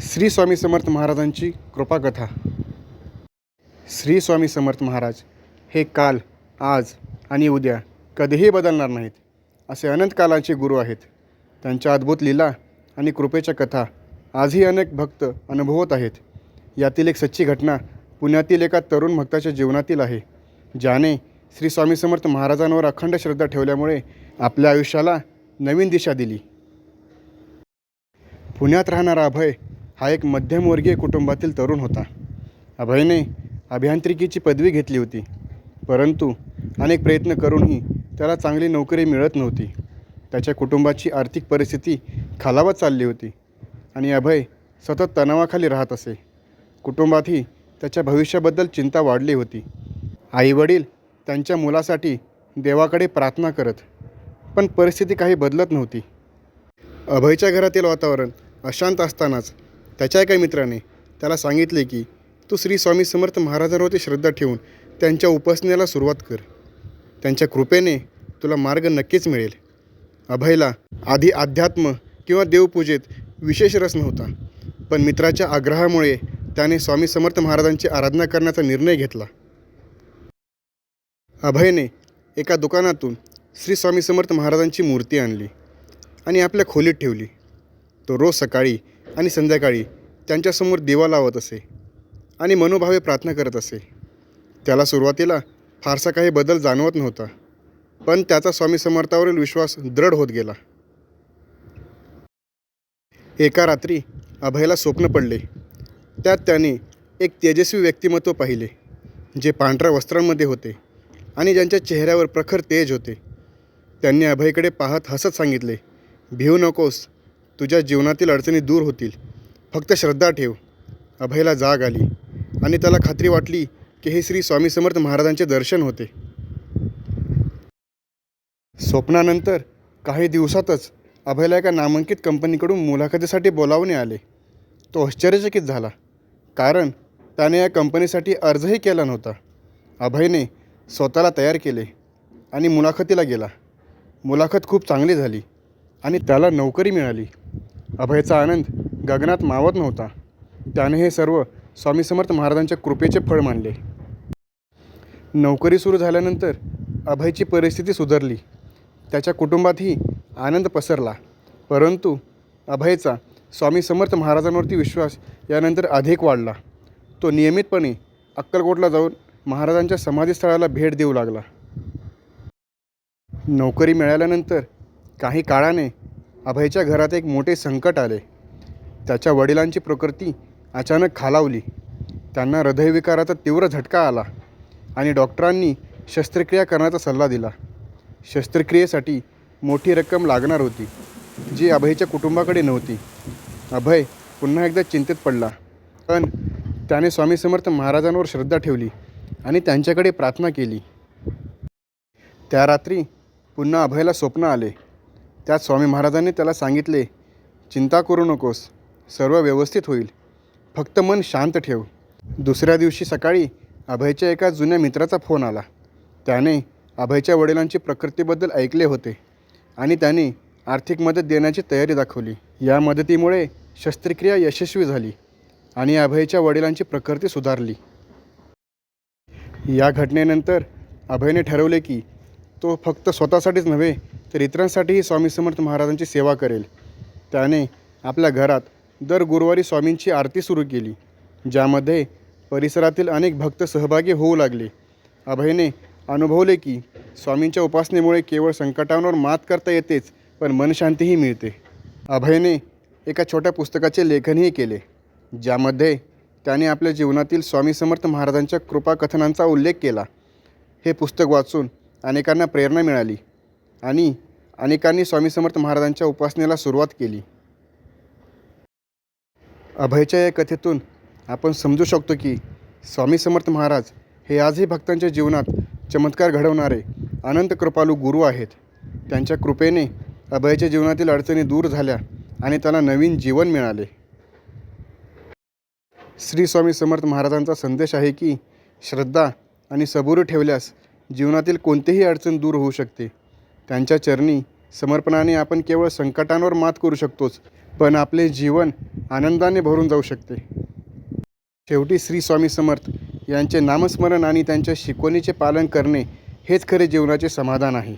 श्री स्वामी समर्थ महाराजांची कृपाकथा. श्री स्वामी समर्थ महाराज हे काल आज आणि उद्या कधीही बदलणार नाहीत असे अनंत कालांचे गुरु आहेत. त्यांच्या अद्भुत लीला आणि कृपेच्या कथा आजही अनेक भक्त अनुभवत आहेत. यातील एक सच्ची घटना पुण्यातील एका तरुण भक्ताच्या जीवनातील आहे ज्याने श्री स्वामी समर्थ महाराजांवर अखंड श्रद्धा ठेवल्यामुळे आपल्या आयुष्याला नवीन दिशा दिली. पुण्यात राहणारा अभय हा एक मध्यमवर्गीय कुटुंबातील तरुण होता. अभयने अभियांत्रिकीची पदवी घेतली होती. परंतु अनेक प्रयत्न करूनही त्याला चांगली नोकरी मिळत नव्हती. त्याच्या कुटुंबाची आर्थिक परिस्थिती खालावत चालली होती आणि अभय सतत तणावाखाली राहत असे. कुटुंबातही त्याच्या भविष्याबद्दल चिंता वाढली होती. आईवडील त्यांच्या मुलासाठी देवाकडे प्रार्थना करत पण परिस्थिती काही बदलत नव्हती. अभयच्या घरातील वातावरण अशांत असतानाच त्याच्या एका मित्राने त्याला सांगितले की तू श्री स्वामी समर्थ महाराजांवरती श्रद्धा ठेवून त्यांच्या उपासनेला सुरुवात कर. त्यांच्या कृपेने तुला मार्ग नक्कीच मिळेल. अभयला आधी अध्यात्म किंवा देवपूजेत विशेष रस नव्हता पण मित्राच्या आग्रहामुळे त्याने स्वामी समर्थ महाराजांची आराधना करण्याचा निर्णय घेतला. अभयने एका दुकानातून श्री स्वामी समर्थ महाराजांची मूर्ती आणली आणि आपल्या खोलीत ठेवली. तो रोज सकाळी आणि संध्याकाळी त्यांच्यासमोर दिवा लावत असे आणि मनोभावे प्रार्थना करत असे. त्याला सुरुवातीला फारसा काही बदल जाणवत नव्हता पण त्याचा स्वामी समर्थावरील विश्वास दृढ होत गेला. एका रात्री अभयला स्वप्न पडले. त्यात त्याने एक तेजस्वी व्यक्तिमत्व पाहिले जे पांढऱ्या वस्त्रांमध्ये होते आणि ज्यांच्या चेहऱ्यावर प्रखर तेज होते. त्यांनी अभयकडे पाहत हसत सांगितले भिवू नकोस तुझ्या जीवनातील अडचणी दूर होतील. फक्त श्रद्धा ठेव. अभयला जाग आली. आणि त्याला खात्री वाटली की हे श्री स्वामी समर्थ महाराजांचे दर्शन होते. स्वप्नानंतर काही दिवसातच अभयला एका नामांकित कंपनीकडून मुलाखतीसाठी बोलावणे आले. तो आश्चर्यचकित झाला. कारण त्याने या कंपनीसाठी अर्जही केला नव्हता. अभयने स्वतःला तयार केले आणि मुलाखतीला गेला. मुलाखत खूप चांगली झाली आणि त्याला नोकरी मिळाली. अभयचा आनंद गगनात मावत नव्हता. त्याने हे सर्व स्वामी समर्थ महाराजांच्या कृपेचे फळ मानले. नोकरी सुरू झाल्यानंतर अभयची परिस्थिती सुधारली. त्याच्या कुटुंबातही आनंद पसरला. परंतु अभयचा स्वामी समर्थ महाराजांवरती विश्वास यानंतर अधिक वाढला. तो नियमितपणे अक्कलकोटला जाऊन महाराजांच्या समाधीस्थळाला भेट देऊ लागला. नोकरी मिळाल्यानंतर काही काळाने अभयच्या घरात एक मोठे संकट आले. त्याच्या वडिलांची प्रकृती अचानक खालावली. त्यांना हृदयविकाराचा तीव्र झटका आला आणि डॉक्टरांनी शस्त्रक्रिया करण्याचा सल्ला दिला. शस्त्रक्रियेसाठी मोठी रक्कम लागणार होती जी अभयच्या कुटुंबाकडे नव्हती. अभय पुन्हा एकदा चिंतेत पडला पण त्याने स्वामी समर्थ महाराजांवर श्रद्धा ठेवली आणि त्यांच्याकडे प्रार्थना केली. त्या रात्री पुन्हा अभयला स्वप्न आले. त्यात स्वामी महाराजांनी त्याला सांगितले चिंता करू नकोस सर्व व्यवस्थित होईल. फक्त मन शांत ठेव. दुसऱ्या दिवशी सकाळी अभयच्या एका जुन्या मित्राचा फोन आला. त्याने अभयच्या वडिलांची प्रकृतीबद्दल ऐकले होते आणि त्याने आर्थिक मदत देण्याची तयारी दाखवली. या मदतीमुळे शस्त्रक्रिया यशस्वी झाली आणि अभयच्या वडिलांची प्रकृती सुधारली. या घटनेनंतर अभयने ठरवले की तो फक्त स्वतःसाठीच नव्हे तर इतरांसाठीही स्वामी समर्थ महाराजांची सेवा करेल. त्याने आपल्या घरात दर गुरुवारी स्वामींची आरती सुरू केली ज्यामध्ये परिसरातील अनेक भक्त सहभागी होऊ लागले. अभयने अनुभवले की स्वामींच्या उपासनेमुळे केवळ संकटांवर मात करता येतेच पण मनशांतीही मिळते. अभयने एका छोट्या पुस्तकाचे लेखनही केले ज्यामध्ये त्याने आपल्या जीवनातील स्वामी समर्थ महाराजांच्या कृपाकथनांचा उल्लेख केला. हे पुस्तक वाचून अनेकांना प्रेरणा मिळाली. आणि अनेकांनी स्वामी समर्थ महाराजांच्या उपासनेला सुरुवात केली. अभयच्या या कथेतून आपण समजू शकतो की स्वामी समर्थ महाराज हे आजही भक्तांच्या जीवनात चमत्कार घडवणारे अनंत कृपालू गुरु आहेत. त्यांच्या कृपेने अभयच्या जीवनातील अडचणी दूर झाल्या आणि त्याला नवीन जीवन मिळाले. श्री स्वामी समर्थ महाराजांचा संदेश आहे की श्रद्धा आणि सबुरी ठेवल्यास जीवनातील कोणतीही अडचण दूर होऊ शकते. त्यांच्या चरणी समर्पणाने आपण केवळ संकटांवर मात करू शकतोच पण आपले जीवन आनंदाने भरून जाऊ शकते. शेवटी श्री स्वामी समर्थ यांचे नामस्मरण आणि त्यांच्या शिकवणीचे पालन करणे हेच खरे जीवनाचे समाधान आहे.